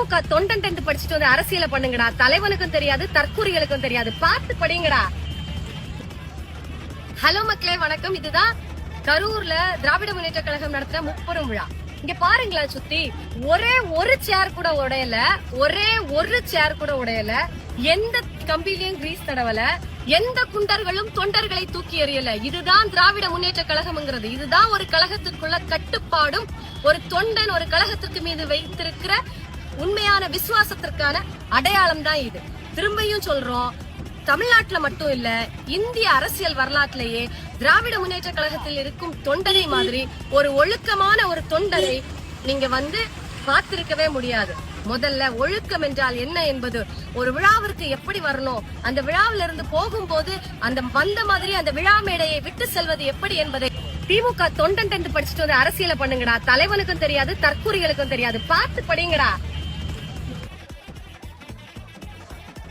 திமுக தொண்டன் tenth படிச்சுட்டு வந்து அரசியல பண்ணுங்கடா. தலைவனுக்கும் தெரியாது தற்கூரிகளுக்கும் தெரியாது. பார்த்து படிங்கடா. ஹலோ மக்களே வணக்கம். இதுதான் கரூர்ல திராவிட முன்னேற்ற கழகம் நடத்துற முப்பெரும் விழா. இங்க பாருங்களேன் சுத்தி ஒரே ஒரு சேர் கூட உடையல ஒரே ஒரு சேர் கூட உடையல எந்த கம்பிலையும் கிரீஸ் தடவல எந்த குண்டர்களும் தொண்டர்களை தூக்கி எறியல. இதுதான் திராவிட முன்னேற்ற கழகம்ங்கிறது. இதுதான் ஒரு கழகத்திற்குள்ள கட்டுப்பாடும் ஒரு தொண்டன் ஒரு கழகத்திற்கு மீது வைத்திருக்கிற உண்மையான விசுவாசத்திற்கான அடையாளம் தான் இது. திரும்பியும் சொல்றோம் தமிழ்நாட்டுல மட்டும் இல்ல இந்திய அரசியல் வரலாற்றிலேயே திராவிட முன்னேற்ற கழகத்தில் இருக்கும் தொண்டனை மாதிரி ஒரு ஒழுக்கமான ஒரு தொண்டனை நீங்க வந்து பார்த்திருக்கவே முடியாது. முதல்ல ஒழுக்கம் என்றால் என்ன என்பது ஒரு விழாவிற்கு எப்படி வரணும் அந்த விழாவில இருந்து போகும்போது அந்த வந்த மாதிரி அந்த விழா மேடையை விட்டு செல்வது எப்படி என்பதை திமுக தொண்டன் படிச்சுட்டு வந்து அரசியல பண்ணுங்கடா. தலைவனுக்கும் தெரியாது தற்கூரிகளுக்கும் தெரியாது. பார்த்து படிங்கடா.